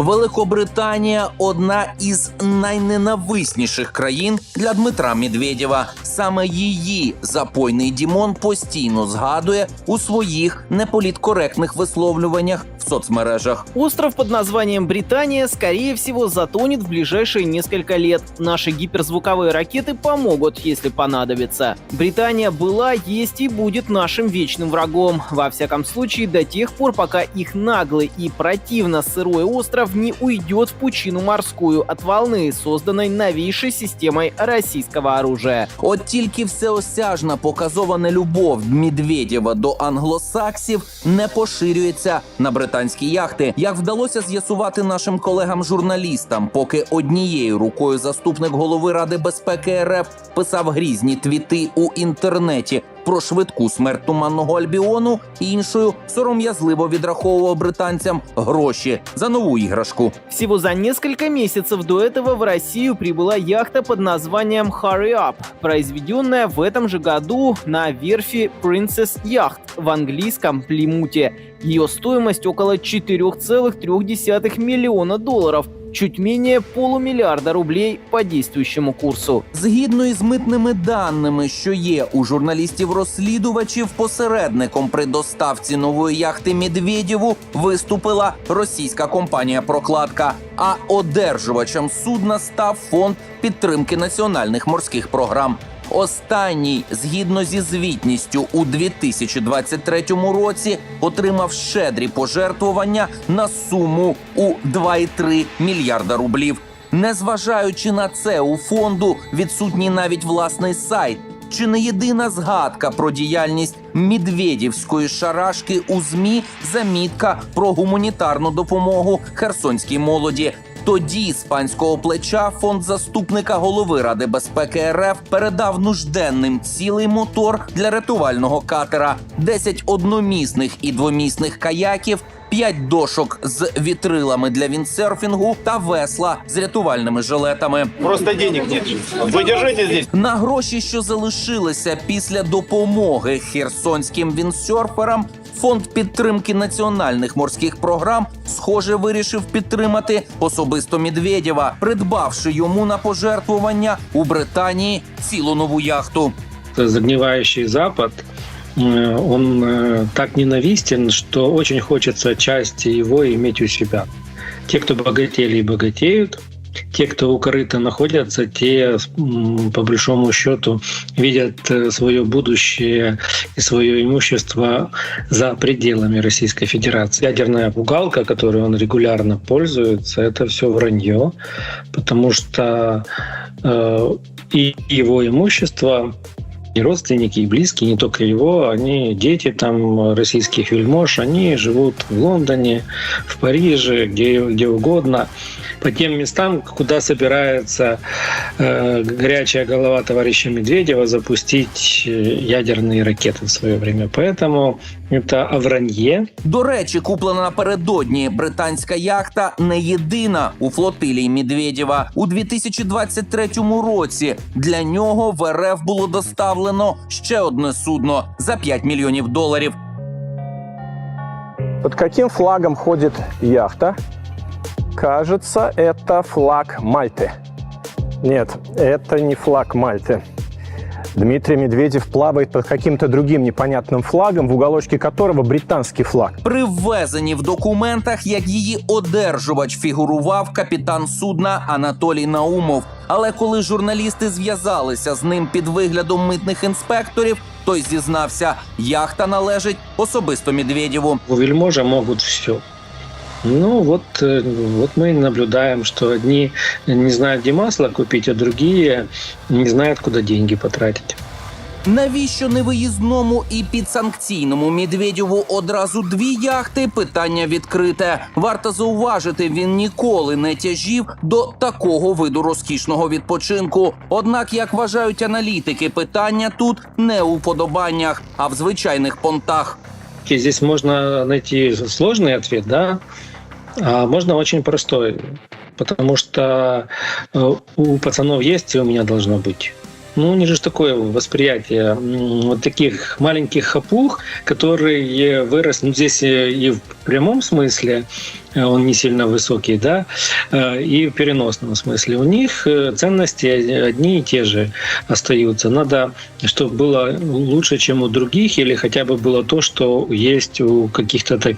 Великобританія одна із найненависніших країн для Дмитра Медведєва. Саме її запойний Дімон постійно згадує у своїх неполіткоректних висловлюваннях в соцмережах. Остров под названием Британия, скорее всего, затонет в ближайшие несколько лет. Наши гиперзвуковые ракеты помогут, если понадобится. Британия была, есть и будет нашим вечным врагом. Во всяком случае, до тех пор, пока их наглый и противно сырой остров не уйдет в пучину морскую от волны, созданной новейшей системой российского оружия. От тільки всеосяжна показова нелюбов Медведєва до англосаксів не поширюється на британські яхти, як вдалося з'ясувати нашим колегам-журналістам, поки однією рукою заступник голови Ради безпеки РФ писав грізні твіти у інтернеті. Про швидку смерть туманного Альбіону іншою сором'язливо відраховував британцям гроші за нову іграшку. Всего за несколько месяцев до этого в Россию прибыла яхта под названием Hurry Up, произведенная в этом же году на верфи Princess Yacht в английском Плимуте. Ее стоимость около 4,3 миллиона долларов, чуть менее полумиллиарда рублей по действующему курсу. Згідно із митними даними, що є у журналістів-розслідувачів, посередником при доставці нової яхти Медведєву виступила російська компанія Прокладка. А одержувачем судна став фонд підтримки національних морських програм. Останній, згідно зі звітністю, у 2023 році отримав щедрі пожертвування на суму у 2,3 мільярда рублів. Незважаючи на це, у фонду відсутній навіть власний сайт. Чи не єдина згадка про діяльність Медведівської шарашки у змі замітка про гуманітарну допомогу херсонській молоді? Тоді з панського плеча фонд заступника голови Ради безпеки РФ передав нужденним цілий мотор для рятувального катера, 10 одномісних і двомісних каяків. П'ять дошок з вітрилами для віндсерфінгу та весла з рятувальними жилетами. Просто денег нет. Держите здесь. На гроші, що залишилися після допомоги херсонським віндсерферам, фонд підтримки національних морських програм, схоже, вирішив підтримати особисто Медведєва, придбавши йому на пожертвування у Британії цілу нову яхту. загнивающий Запад, э, он э, так ненавистен, что очень хочется части его иметь у себя. Те, кто богатели и богатеют, те, кто у корыта находятся, те, по большому счету, видят э, свое будущее и свое имущество за пределами Российской Федерации. Ядерная пугалка, которой он регулярно пользуется, это все вранье, потому что э, и его имущество и родственники, и близкие, не только его, они дети там российских вельмож, они живут в Лондоне, в Париже, где, где угодно, по тем местам, куда собирается э, горячая голова товарища Медведева запустить э, ядерные ракеты в свое время. Поэтому это о вранье, До речі, куплена напередодні британська яхта не єдина у флотилії Медведєва. У 2023 році для нього в РФ було доставлено ще одне судно за 5 мільйонів доларів. Под каким флагом ходит яхта? Кажется, это флаг Мальты. Нет, это не флаг Мальты. Дмитрий Медведев плавает под каким-то другим непонятным флагом, в уголочке которого британский флаг. При ввезенні в документах як її одержувач фігурував капітан судна Анатолій Наумов. Але коли журналісти зв'язалися з ним під виглядом митних інспекторів, той зізнався, яхта належить особисто Медведєву. у вельможа могут все. Ну вот, э, вот мы и наблюдаем, что одни не знают, где масло купить, а другие не знают, куда деньги потратить. Навіщо невиїзному і підсанкційному Медведєву одразу дві яхти? Питання відкрите. Варто зауважити, він ніколи не тяжів до такого виду розкішного відпочинку. Однак, як вважають аналітики, питання тут не у вподобаннях, а в звичайних понтах. И здесь можно найти сложный ответ, да, а можно очень простой, потому что э, у пацанов есть, и у меня должно быть. Ну, у них же такое восприятие вот таких маленьких хапух, которые выросли, ну, здесь э, и в прямом смысле, он не сильно высокий, да, э, и в переносном смысле. У них э, ценности одни и те же остаются. Надо, чтобы было лучше, чем у других, или хотя бы было то, что есть у каких-то так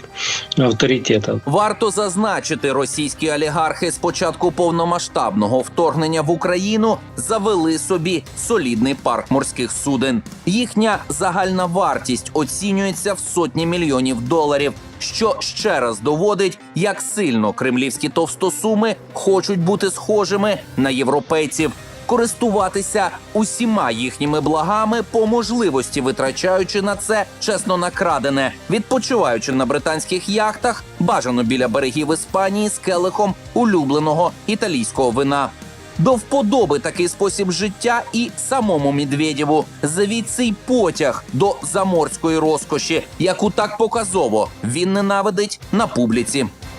авторитетов. Варто зазначити, російські олігархи з початку повномасштабного вторгнення в Україну завели собі солідний парк морських суден. Їхня загальна вартість оцінюється в сотні мільйонів доларів, що ще раз доводить, як сильно кремлівські товстосуми хочуть бути схожими на європейців. Користуватися усіма їхніми благами по можливості, витрачаючи на це чесно накрадене, відпочиваючи на британських яхтах, бажано біля берегів Іспанії з келихом улюбленого італійського вина. До вподоби такий спосіб життя і самому Медведєву. Звідси й потяг до заморської розкоші, яку так показово він ненавидить на публіці.